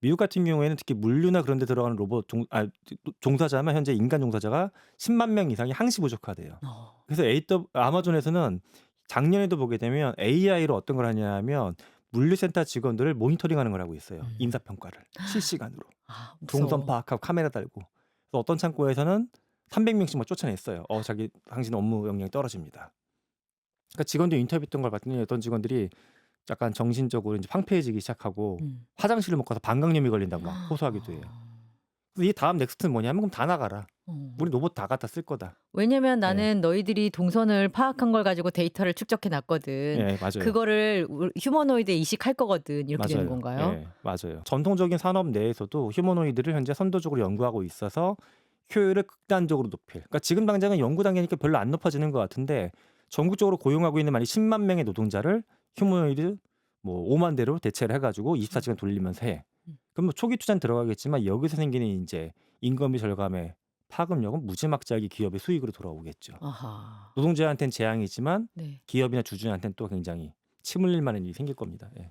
미국 같은 경우에는 특히 물류나 그런 데 들어가는 로봇 종 아 종사자만 현재 인간 종사자가 10만 명 이상이 항시 부족하대요. 어. 그래서 AW 아마존에서는 작년에도 보게 되면 AI로 어떤 걸 하냐면 물류센터 직원들을 모니터링하는 걸 하고 있어요. 음. 인사 평가를 실시간으로. 아 동선. 파악하고 카메라 달고. 그래서 어떤 창고에서는 300명씩 막 쫓아냈어요. 어 자기 당신 업무 역량이 떨어집니다. 그러니까 직원들 인터뷰했던 걸 봤더니 어떤 직원들이 약간 정신적으로 이제 황폐해지기 시작하고 음. 화장실을 못 가서 방광염이 걸린다고 막 호소하기도 해요. 그래서 이 다음 넥스트는 뭐냐면 그럼 다 나가라. 어. 우리 로봇 다 갖다 쓸 거다. 왜냐면 네. 나는 너희들이 동선을 파악한 걸 가지고 데이터를 축적해 놨거든. 예, 맞아요. 그거를 우- 휴머노이드에 이식할 거거든. 이렇게 되는 건가요? 예, 맞아요. 전통적인 산업 내에서도 휴머노이드를 현재 선도적으로 연구하고 있어서 효율을 극단적으로 높일. 그러니까 지금 당장은 연구 단계니까 별로 안 높아지는 것 같은데 전국적으로 고용하고 있는 만약 10만 명의 노동자를 휴머노이드 뭐 5만 대로 대체를 해가지고 24시간 돌리면서 해. 음. 그럼 뭐 초기 투자는 들어가겠지만 여기서 생기는 이제 인건비 절감의 파급력은 무지막지하게 기업의 수익으로 돌아오겠죠. 아하. 노동자한테는 재앙이지만 네. 기업이나 주주한테는 또 굉장히 침 흘릴 만한 일이 생길 겁니다. 예.